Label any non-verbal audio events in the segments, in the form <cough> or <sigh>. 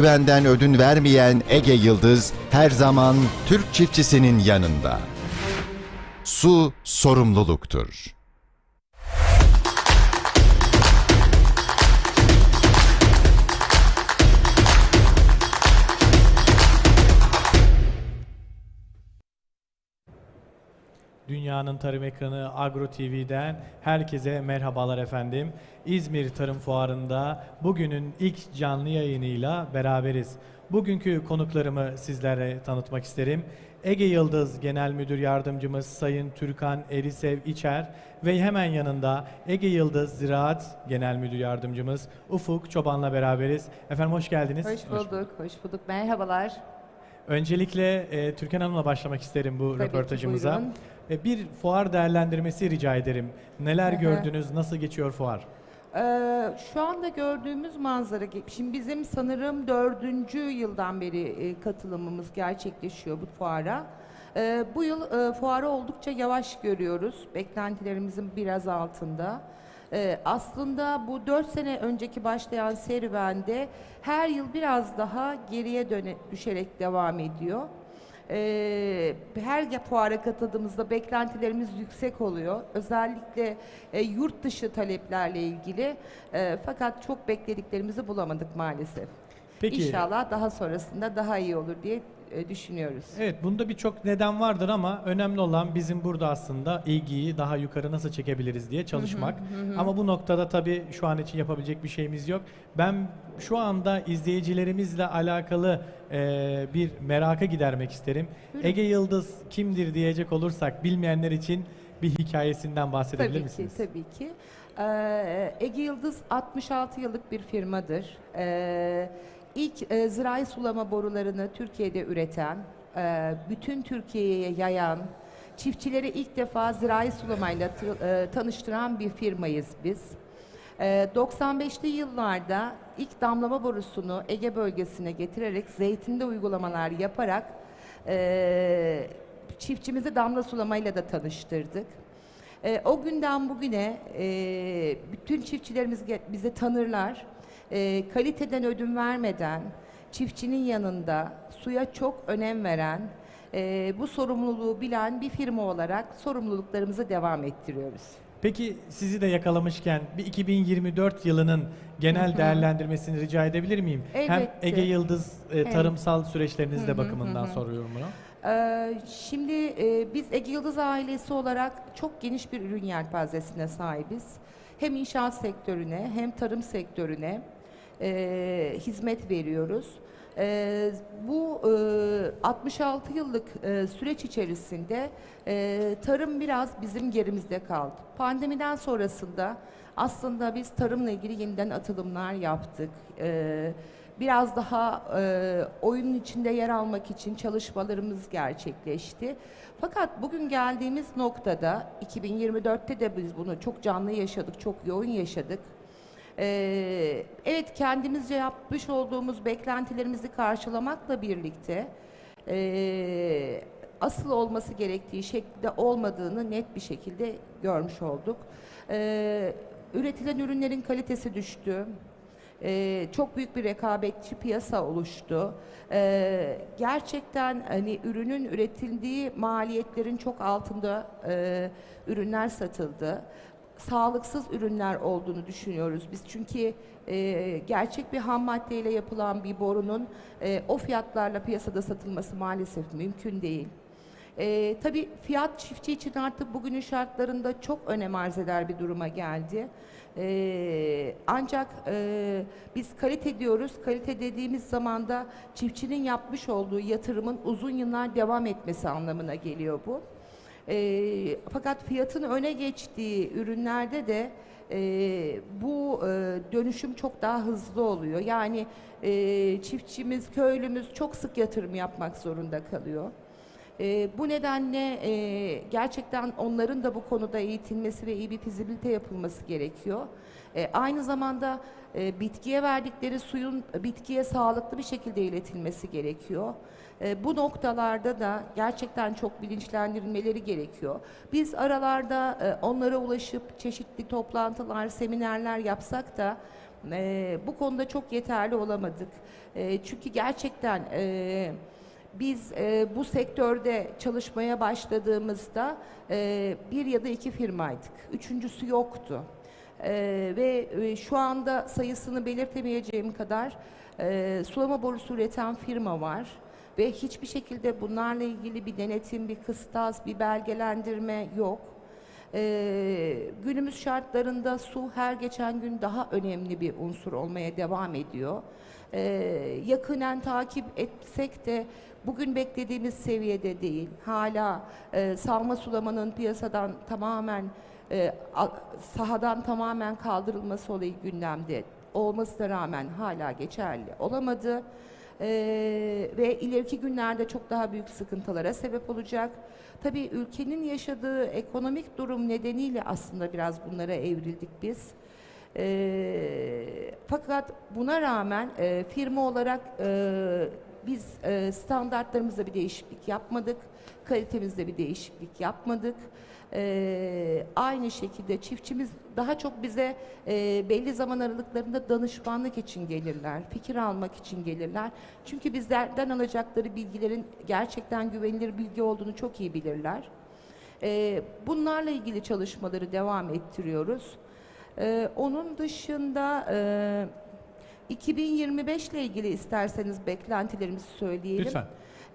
Güvenden ödün vermeyen Ege Yıldız her zaman Türk çiftçisinin yanında. Su sorumluluktur. Dünyanın Tarım Ekranı Agro TV'den herkese merhabalar efendim. İzmir Tarım Fuarı'nda bugünün ilk canlı yayınıyla beraberiz. Bugünkü konuklarımı sizlere tanıtmak isterim. Ege Yıldız Genel Müdür Yardımcımız Sayın Türkan Erisev İçer ve hemen yanında Ege Yıldız Ziraat Genel Müdür Yardımcımız Ufuk Çoban'la beraberiz. Efendim hoş geldiniz. Hoş bulduk, hoş bulduk. Merhabalar. Öncelikle e, Türkan Hanım'la başlamak isterim bu Tabii ki, röportajımıza. buyurun. E, bir fuar değerlendirmesi rica ederim. Neler gördünüz, nasıl geçiyor fuar? Ee, şu anda gördüğümüz manzara, şimdi bizim sanırım dördüncü yıldan beri e, katılımımız gerçekleşiyor bu fuara. Ee, bu yıl e, fuarı oldukça yavaş görüyoruz. Beklentilerimizin biraz altında. Ee, aslında bu dört sene önceki başlayan serüvende her yıl biraz daha geriye döne, düşerek devam ediyor. Ee, her fuara katıldığımızda beklentilerimiz yüksek oluyor. Özellikle e, yurt dışı taleplerle ilgili. E, fakat çok beklediklerimizi bulamadık maalesef. Peki. İnşallah daha sonrasında daha iyi olur diye e, düşünüyoruz. Evet, bunda birçok neden vardır ama önemli olan bizim burada aslında ilgiyi daha yukarı nasıl çekebiliriz diye çalışmak. Ama bu noktada tabii şu an için yapabilecek bir şeyimiz yok. Ben şu anda izleyicilerimizle alakalı e, bir meraka gidermek isterim. Ege Yıldız kimdir diyecek olursak bilmeyenler için bir hikayesinden bahsedebilir Tabii misiniz? ki, tabii ki. Ee, Ege Yıldız 66 yıllık bir firmadır. Ee, ilk e, zirai sulama borularını Türkiye'de üreten, e, bütün Türkiye'ye yayan, çiftçileri ilk defa zirai sulamayla e, tanıştıran bir firmayız biz. Ee, 95'li yıllarda ilk damlama borusunu Ege bölgesine getirerek zeytinde uygulamalar yaparak e, çiftçimizi damla sulamayla da tanıştırdık. E, o günden bugüne e, bütün çiftçilerimiz bizi tanırlar. E, kaliteden ödün vermeden, çiftçinin yanında suya çok önem veren, e, bu sorumluluğu bilen bir firma olarak sorumluluklarımızı devam ettiriyoruz. Peki sizi de yakalamışken bir 2024 yılının genel değerlendirmesini rica edebilir miyim? Hem Elbette. Ege Yıldız e, tarımsal süreçleriniz de bakımından soruyorum bunu. Ee, Şimdi e, biz Ege Yıldız ailesi olarak çok geniş bir ürün yelpazesine sahibiz. Hem inşaat sektörüne hem tarım sektörüne e, hizmet veriyoruz. E, bu e, 66 yıllık e, süreç içerisinde e, tarım biraz bizim gerimizde kaldı. Pandemiden sonrasında aslında biz tarımla ilgili yeniden atılımlar yaptık. E, biraz daha e, oyunun içinde yer almak için çalışmalarımız gerçekleşti. Fakat bugün geldiğimiz noktada 2024'te de biz bunu çok canlı yaşadık, çok yoğun yaşadık. Ee, evet kendimizce yapmış olduğumuz beklentilerimizi karşılamakla birlikte ee, asıl olması gerektiği şekilde olmadığını net bir şekilde görmüş olduk. Ee, üretilen ürünlerin kalitesi düştü. Ee, çok büyük bir rekabetçi piyasa oluştu. Ee, gerçekten hani ürünün üretildiği maliyetlerin çok altında e, ürünler satıldı. Sağlıksız ürünler olduğunu düşünüyoruz biz çünkü e, gerçek bir ham maddeyle yapılan bir borunun e, o fiyatlarla piyasada satılması maalesef mümkün değil. Ee, tabii fiyat çiftçi için artık bugünün şartlarında çok önem arz eder bir duruma geldi. Ee, ancak e, biz kalite diyoruz. Kalite dediğimiz zaman da çiftçinin yapmış olduğu yatırımın uzun yıllar devam etmesi anlamına geliyor bu. Ee, fakat fiyatın öne geçtiği ürünlerde de e, bu e, dönüşüm çok daha hızlı oluyor. Yani e, çiftçimiz, köylümüz çok sık yatırım yapmak zorunda kalıyor. E, bu nedenle e, gerçekten onların da bu konuda eğitilmesi ve iyi bir fizibilite yapılması gerekiyor. E, aynı zamanda e, bitkiye verdikleri suyun bitkiye sağlıklı bir şekilde iletilmesi gerekiyor. E, bu noktalarda da gerçekten çok bilinçlendirilmeleri gerekiyor. Biz aralarda e, onlara ulaşıp çeşitli toplantılar, seminerler yapsak da E, bu konuda çok yeterli olamadık. E, çünkü gerçekten e, biz e, bu sektörde çalışmaya başladığımızda e, bir ya da iki firmaydık. Üçüncüsü yoktu. E, ve e, şu anda sayısını belirtemeyeceğim kadar e, sulama borusu üreten firma var. Ve hiçbir şekilde bunlarla ilgili bir denetim, bir kıstas, bir belgelendirme yok. Ee, günümüz şartlarında su her geçen gün daha önemli bir unsur olmaya devam ediyor. Ee, yakinen takip etsek de bugün beklediğimiz seviyede değil. Hala e, salma sulamanın piyasadan tamamen e, sahadan tamamen kaldırılması olayı gündemde olmasına rağmen hala geçerli olamadı. Ee, ve ileriki günlerde çok daha büyük sıkıntılara sebep olacak. Tabii ülkenin yaşadığı ekonomik durum nedeniyle aslında biraz bunlara evrildik biz. Ee, fakat buna rağmen e, firma olarak e, biz e, standartlarımızda bir değişiklik yapmadık, kalitemizde bir değişiklik yapmadık. Ee, aynı şekilde çiftçimiz daha çok bize e, belli zaman aralıklarında danışmanlık için gelirler, fikir almak için gelirler. Çünkü bizlerden alacakları bilgilerin gerçekten güvenilir bilgi olduğunu çok iyi bilirler. Ee, bunlarla ilgili çalışmaları devam ettiriyoruz. Ee, onun dışında e, 2025 ile ilgili isterseniz beklentilerimizi söyleyelim. Lütfen.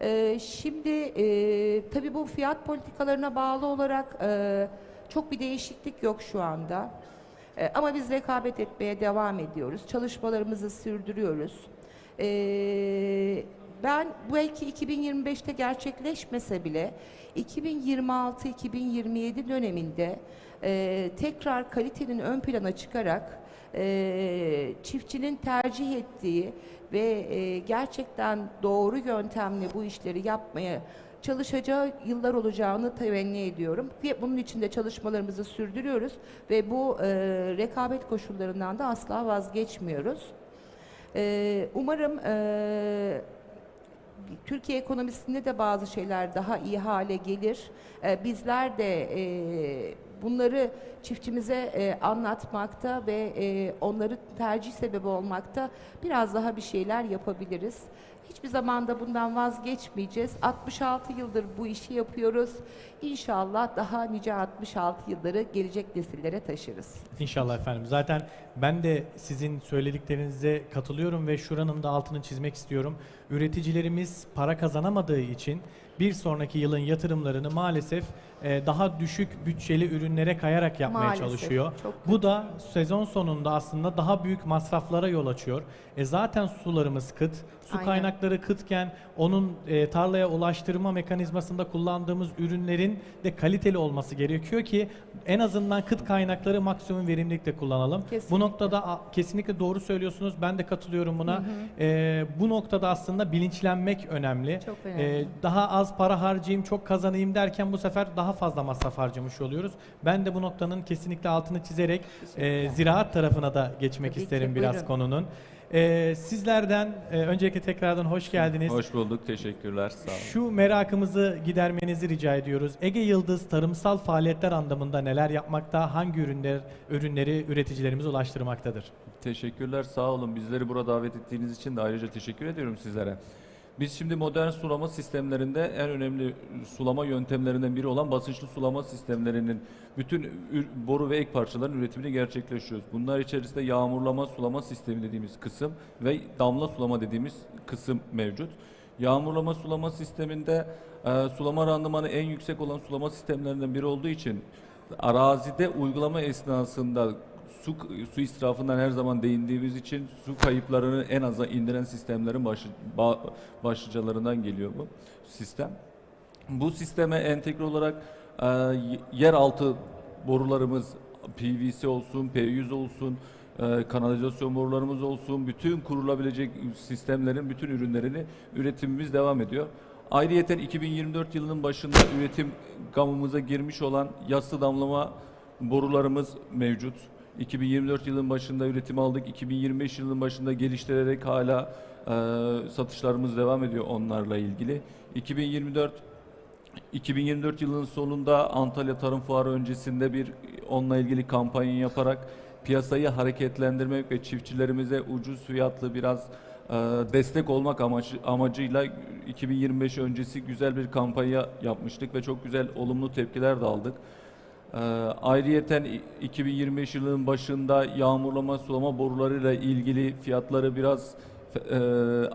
Ee, şimdi e, tabii bu fiyat politikalarına bağlı olarak e, çok bir değişiklik yok şu anda. E, ama biz rekabet etmeye devam ediyoruz. Çalışmalarımızı sürdürüyoruz. E, ben belki 2025'te gerçekleşmese bile 2026-2027 döneminde e, tekrar kalitenin ön plana çıkarak e, çiftçinin tercih ettiği ve e, gerçekten doğru yöntemle bu işleri yapmaya çalışacağı yıllar olacağını temenni ediyorum. Ve bunun için de çalışmalarımızı sürdürüyoruz ve bu e, rekabet koşullarından da asla vazgeçmiyoruz. E, umarım e, Türkiye ekonomisinde de bazı şeyler daha iyi hale gelir. Ee, bizler de e, bunları çiftçimize e, anlatmakta ve e, onları tercih sebebi olmakta biraz daha bir şeyler yapabiliriz. Hiçbir zaman da bundan vazgeçmeyeceğiz. 66 yıldır bu işi yapıyoruz. İnşallah daha nice 66 yılları gelecek nesillere taşırız. İnşallah efendim. Zaten ben de sizin söylediklerinize katılıyorum ve şuranın da altını çizmek istiyorum. Üreticilerimiz para kazanamadığı için bir sonraki yılın yatırımlarını maalesef e, daha düşük bütçeli ürünlere kayarak yapmaya Maalesef, çalışıyor. Bu da sezon sonunda aslında daha büyük masraflara yol açıyor. E zaten sularımız kıt. Su Aynen. Kaynakları kıtken onun e, tarlaya ulaştırma mekanizmasında kullandığımız ürünlerin de kaliteli olması gerekiyor ki en azından kıt kaynakları maksimum verimlilikle kullanalım. Kesinlikle. Bu noktada a, kesinlikle doğru söylüyorsunuz. Ben de katılıyorum buna. E, bu noktada aslında bilinçlenmek önemli. Çok E, önemli. daha az para harcayayım, çok kazanayım derken bu sefer daha fazla masraf harcamış oluyoruz. Ben de bu noktanın kesinlikle altını çizerek e, ziraat tarafına da geçmek Tabii ki, isterim biraz buyurun. konunun. E, sizlerden e, öncelikle tekrardan hoş geldiniz. Hoş bulduk, teşekkürler, sağ olun. Şu merakımızı gidermenizi rica ediyoruz. Ege Yıldız tarımsal faaliyetler anlamında neler yapmakta, hangi ürünler ürünleri üreticilerimize ulaştırmaktadır? Teşekkürler, sağ olun. Bizleri burada davet ettiğiniz için de ayrıca teşekkür ediyorum sizlere. Biz şimdi modern sulama sistemlerinde en önemli sulama yöntemlerinden biri olan basınçlı sulama sistemlerinin bütün boru ve ek parçaların üretimini gerçekleştiriyoruz. Bunlar içerisinde yağmurlama sulama sistemi dediğimiz kısım ve damla sulama dediğimiz kısım mevcut. Yağmurlama sulama sisteminde e, sulama randımanı en yüksek olan sulama sistemlerinden biri olduğu için arazide uygulama esnasında su su israfından her zaman değindiğimiz için su kayıplarını en aza indiren sistemlerin başı, ba- başlıcalarından geliyor bu sistem. Bu sisteme entegre olarak e, yeraltı borularımız PVC olsun, P100 olsun, e, kanalizasyon borularımız olsun, bütün kurulabilecek sistemlerin bütün ürünlerini üretimimiz devam ediyor. Ayrıyeten 2024 yılının başında üretim gamımıza girmiş olan yassı damlama borularımız mevcut. 2024 yılının başında üretim aldık. 2025 yılının başında geliştirerek hala e, satışlarımız devam ediyor onlarla ilgili. 2024 2024 yılının sonunda Antalya Tarım Fuarı öncesinde bir onunla ilgili kampanya yaparak piyasayı hareketlendirmek ve çiftçilerimize ucuz fiyatlı biraz e, destek olmak amacı, amacıyla 2025 öncesi güzel bir kampanya yapmıştık ve çok güzel olumlu tepkiler de aldık. Ee, ayrıyeten i- 2025 yılının başında yağmurlama sulama borularıyla ilgili fiyatları biraz e,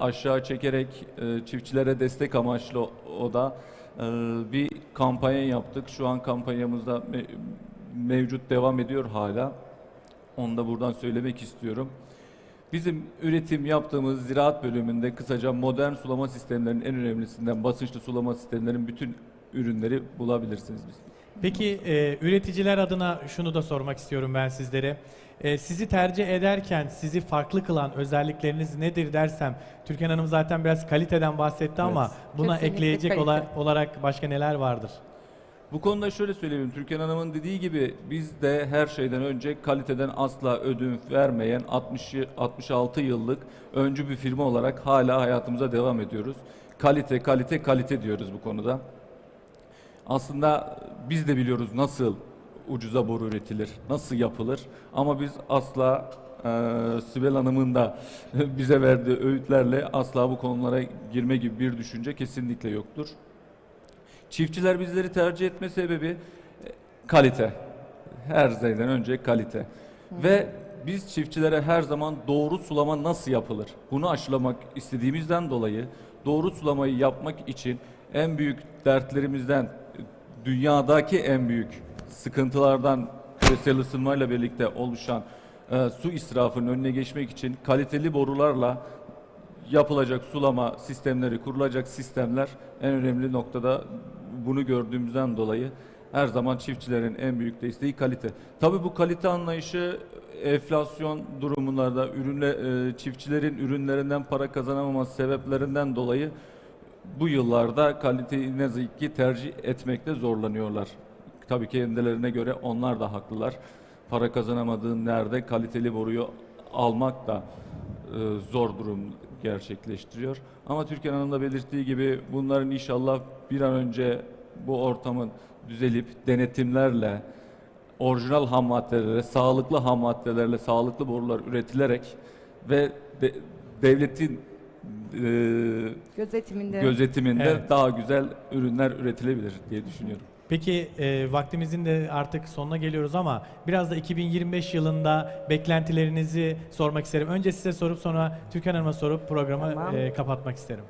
aşağı çekerek e, çiftçilere destek amaçlı o, da e, bir kampanya yaptık. Şu an kampanyamızda me- mevcut devam ediyor hala. Onu da buradan söylemek istiyorum. Bizim üretim yaptığımız ziraat bölümünde kısaca modern sulama sistemlerinin en önemlisinden basınçlı sulama sistemlerinin bütün ürünleri bulabilirsiniz biz. Peki e, üreticiler adına şunu da sormak istiyorum ben sizlere. E, sizi tercih ederken sizi farklı kılan özellikleriniz nedir dersem, Türkan Hanım zaten biraz kaliteden bahsetti ama buna Kesinlikle ekleyecek kalite. ola- olarak başka neler vardır? Bu konuda şöyle söyleyebilirim. Türkan Hanım'ın dediği gibi biz de her şeyden önce kaliteden asla ödün vermeyen 60 66 yıllık öncü bir firma olarak hala hayatımıza devam ediyoruz. Kalite, kalite, kalite diyoruz bu konuda. Aslında biz de biliyoruz nasıl ucuza boru üretilir, nasıl yapılır ama biz asla eee Sibel Hanım'ın da <laughs> bize verdiği öğütlerle asla bu konulara girme gibi bir düşünce kesinlikle yoktur. Çiftçiler bizleri tercih etme sebebi e, kalite. Her şeyden önce kalite. Ve biz çiftçilere her zaman doğru sulama nasıl yapılır? Bunu aşılamak istediğimizden dolayı doğru sulamayı yapmak için en büyük dertlerimizden dünyadaki en büyük sıkıntılardan küresel ısınmayla birlikte oluşan e, su israfının önüne geçmek için kaliteli borularla yapılacak sulama sistemleri, kurulacak sistemler en önemli noktada bunu gördüğümüzden dolayı her zaman çiftçilerin en büyük desteği kalite. Tabii bu kalite anlayışı enflasyon durumunda ürünle e, çiftçilerin ürünlerinden para kazanamaması sebeplerinden dolayı bu yıllarda kaliteyi ne ki tercih etmekte zorlanıyorlar. Tabii kendilerine göre onlar da haklılar. Para kazanamadığın nerede kaliteli boruyu almak da e, zor durum gerçekleştiriyor. Ama Türkan Hanım da belirttiği gibi bunların inşallah bir an önce bu ortamın düzelip denetimlerle, orijinal ham maddelerle, sağlıklı ham maddelerle, sağlıklı borular üretilerek ve de- devletin Gözetiminde. gözetiminde Evet. daha güzel ürünler üretilebilir diye düşünüyorum. Peki e, vaktimizin de artık sonuna geliyoruz ama biraz da 2025 yılında beklentilerinizi sormak isterim. Önce size sorup sonra Türkan Hanım'a sorup programı Tamam. e, kapatmak isterim.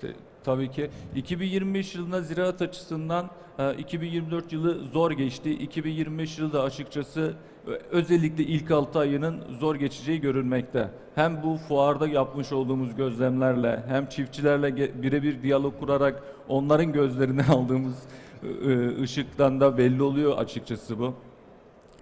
Te- Tabii ki 2025 yılında ziraat açısından e, 2024 yılı zor geçti. 2025 yılı da açıkçası e, özellikle ilk 6 ayının zor geçeceği görülmekte. Hem bu fuarda yapmış olduğumuz gözlemlerle hem çiftçilerle birebir diyalog kurarak onların gözlerinden <laughs> aldığımız e, e, ışıktan da belli oluyor açıkçası bu.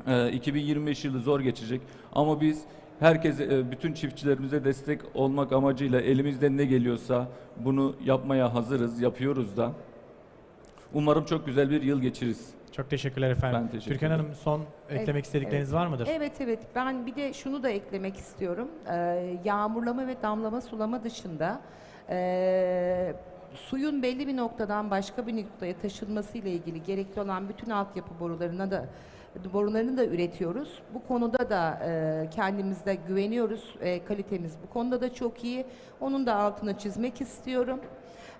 Ee, 2025 yılı zor geçecek ama biz herkese, e, bütün çiftçilerimize destek olmak amacıyla elimizden ne geliyorsa bunu yapmaya hazırız, yapıyoruz da. Umarım çok güzel bir yıl geçiririz. Çok teşekkürler efendim. Ben teşekkür Türkan ederim. Hanım son eklemek Evet, istedikleriniz var mıdır? Evet evet ben bir de şunu da eklemek istiyorum. Ee, yağmurlama ve damlama sulama dışında ee, suyun belli bir noktadan başka bir noktaya taşınması ile ilgili gerekli olan bütün altyapı borularına da borularını da üretiyoruz. Bu konuda da e, kendimizde güveniyoruz. E, kalitemiz bu konuda da çok iyi. Onun da altını çizmek istiyorum.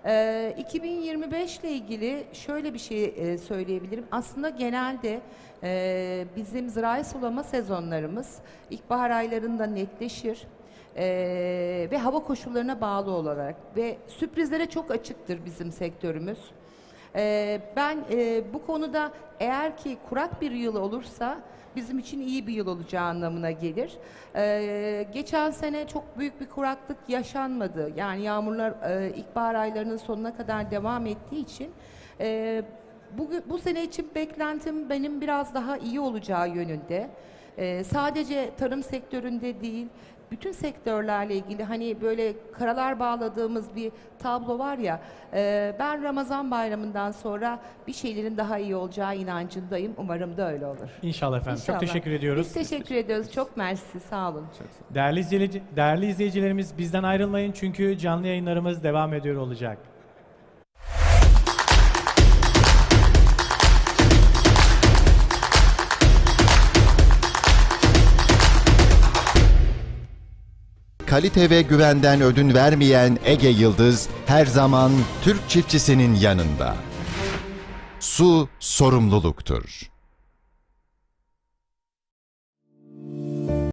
Ee, 2025 ile ilgili şöyle bir şey e, söyleyebilirim. Aslında genelde e, bizim zirai sulama sezonlarımız ilkbahar aylarında netleşir. Ee, ve hava koşullarına bağlı olarak ve sürprizlere çok açıktır bizim sektörümüz. Ee, ben e, bu konuda eğer ki kurak bir yıl olursa bizim için iyi bir yıl olacağı anlamına gelir. Ee, geçen sene çok büyük bir kuraklık yaşanmadı. Yani yağmurlar e, ilkbahar aylarının sonuna kadar devam ettiği için e, bu, bu sene için beklentim benim biraz daha iyi olacağı yönünde. Ee, sadece tarım sektöründe değil, bütün sektörlerle ilgili hani böyle karalar bağladığımız bir tablo var ya, e, ben Ramazan bayramından sonra bir şeylerin daha iyi olacağı inancındayım. Umarım da öyle olur. İnşallah efendim. İnşallah. Çok teşekkür ediyoruz. Biz teşekkür ediyoruz. Çok mersi. Sağ olun. Çok sağ olun. Değerli, izleyici, değerli izleyicilerimiz bizden ayrılmayın çünkü canlı yayınlarımız devam ediyor olacak. Kalite ve güvenden ödün vermeyen Ege Yıldız her zaman Türk çiftçisinin yanında. Su sorumluluktur.